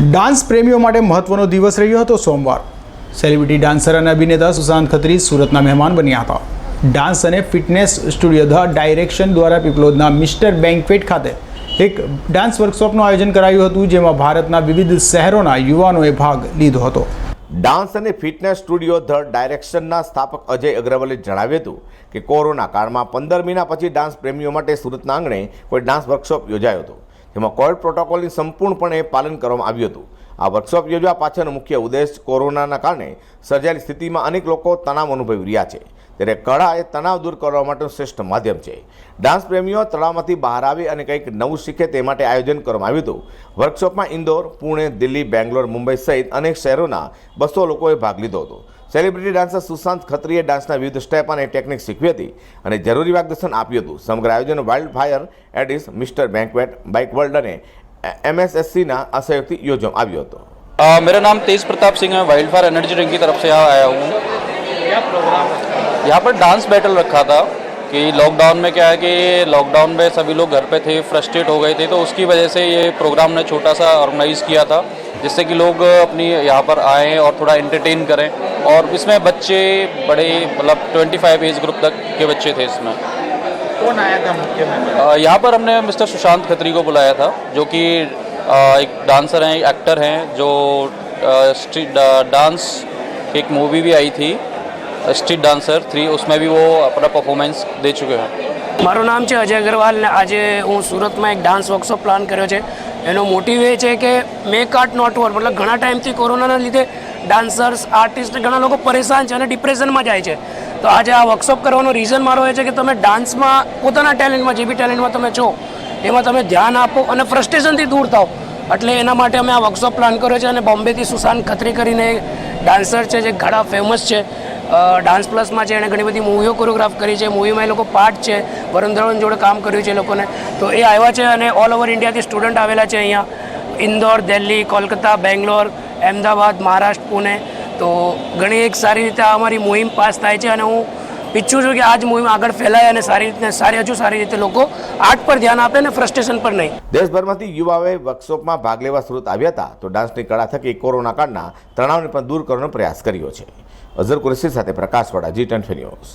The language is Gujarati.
ડાન્સ પ્રેમીઓ માટે મહત્વનો દિવસ રહ્યો હતો સોમવાર. સેલિબ્રિટી ડાન્સર અને અભિનેતા સુશાંત ખત્રી સુરતના મહેમાન બન્યા હતા. ડાન્સ અને ફિટનેસ સ્ટુડિયો ધ ડાયરેક્શન દ્વારા પીપલોદના મિસ્ટર બેન્કવેટ ખાતે એક ડાન્સ વર્કશોપનું આયોજન કરાયું હતું, જેમાં ભારતના વિવિધ શહેરોના યુવાનોએ ભાગ લીધો હતો. ડાન્સ અને ફિટનેસ સ્ટુડિયો ધ ડાયરેક્શનના સ્થાપક અજય અગ્રવાલે જણાવ્યું હતું કે કોરોના કાળમાં પંદર મહિના પછી ડાન્સ પ્રેમીઓ માટે સુરતના આંગણે કોઈ ડાન્સ વર્કશોપ યોજાયો હતો. જેમાં કોવિડ પ્રોટોકોલની સંપૂર્ણપણે પાલન કરવામાં આવ્યું હતું. આ વર્કશોપ યોજવા પાછળનો મુખ્ય ઉદ્દેશ કોરોનાના કારણે સર્જાયેલી સ્થિતિમાં અનેક લોકો તણાવ અનુભવી રહ્યા છે. ત્યારે કળા એ તણાવ દૂર કરવા માટેનું શ્રેષ્ઠ માધ્યમ છે. ડાન્સ પ્રેમીઓ તળાવમાંથી બહાર આવે અને કંઈક નવું શીખે તે માટે આયોજન કરવામાં આવ્યું હતું. વર્કશોપમાં ઇન્દોર, પુણે, દિલ્હી, બેંગ્લોર, મુંબઈ સહિત અનેક શહેરોના બસો લોકોએ ભાગ લીધો હતો. સેલિબ્રિટી ડાન્સર સુશાંત ખત્રીએ ડાન્સના વિવિધ સ્ટેપ અને ટેકનિક શીખવી હતી અને જરૂરી માર્ગદર્શન આપ્યું હતું સમગ્ર આયોજન વાઇલ્ડ ફાયર એડિસ મિસ્ટર બેન્કવેટ બાઇક વર્લ્ડ અને એમએસએસસીના સહયોગથી યોજવામાં આવ્યો હતો अ, मेरा नाम तेज प्रताप सिंह है वाइल्ड फायर एनर्जी ड्रिंक की तरफ से यहाँ आया हूँ यहाँ पर डांस बैटल रखा था कि लॉकडाउन में क्या है कि लॉकडाउन में सभी लोग घर पे थे फ्रस्ट्रेट हो गए थे तो उसकी वजह से ये प्रोग्राम ने छोटा सा ऑर्गेनाइज किया था जिससे कि लोग अपनी यहाँ पर आएँ और थोड़ा एंटरटेन करें। और इसमें बच्चे बड़े मतलब 25 एज ग्रुप तक के बच्चे थे इसमें। कौन आया था मुख्य मेहमान यहाँ पर हमने मिस्टर सुशांत खत्री को बुलाया था जो कि एक डांसर हैं एक्टर हैं जो डांस एक मूवी भी आई थी। स्ट्रीट डांसर थ्री उसमें भी वो अपना परफॉर्मेंस दे चुके हैं મારું નામ છે અજય અગ્રવાલ ને આજે હું સુરતમાં એક ડાન્સ વર્કશોપ પ્લાન કર્યો છે એનો મોટિવ એ છે કે મેક આર્ટ નોટ વર મતલબ ઘણા ટાઈમથી કોરોનાના લીધે ડાન્સર્સ આર્ટિસ્ટ ઘણા લોકો પરેશાન છે અને ડિપ્રેશનમાં જાય છે તો આજે આ વર્કશોપ કરવાનો રીઝન મારો એ છે કે તમે ડાન્સમાં પોતાના ટેલેન્ટમાં જે બી ટેલેન્ટમાં તમે છો એમાં તમે ધ્યાન આપો અને ફ્રસ્ટ્રેશનથી દૂર થાઓ એટલે એના માટે અમે આ વર્કશોપ પ્લાન કર્યો છે અને બોમ્બેથી સુશાંત ખત્રી કરીને ડાન્સર છે જે ઘણા ફેમસ છે અ, ડાન્સ પ્લસમાં છે, એણે ઘણી બધી મૂવીઓ કોરિયોગ્રાફ કરી છે. મૂવીમાં એ લોકો પાર્ટ છે. વરુણ ધવન જોડે કામ કર્યું છે લોકોને. તો એ આવ્યા છે અને ઓલ ઓવર ઇન્ડિયાથી સ્ટુડન્ટ આવેલા છે અહીંયા. ઇન્દોર, દિલ્હી, કોલકાતા, બેંગ્લોર, અમદાવાદ, મહારાષ્ટ્ર, પુણે. તો ઘણી એક સારી રીતે આ અમારી મુહિમ પાસ થાય છે અને હું ઈચ્છું છું કે આ જ મુહિમ આગળ ફેલાય અને સારી રીતે, સારી, હજુ સારી રીતે લોકો આર્ટ પર ધ્યાન આપે અને ફ્રસ્ટ્રેશન પર નહીં. દેશભરમાંથી યુવાઓએ વર્કશોપમાં ભાગ લેવા સુરત આવ્યા હતા. તો ડાન્સની કળા થકી કોરોના કાળના તણાવને પણ દૂર કરવાનો પ્રયાસ કર્યો છે. અઝર કુરેશી સાથે પ્રકાશવાળા જી ટેન ન્યૂઝ.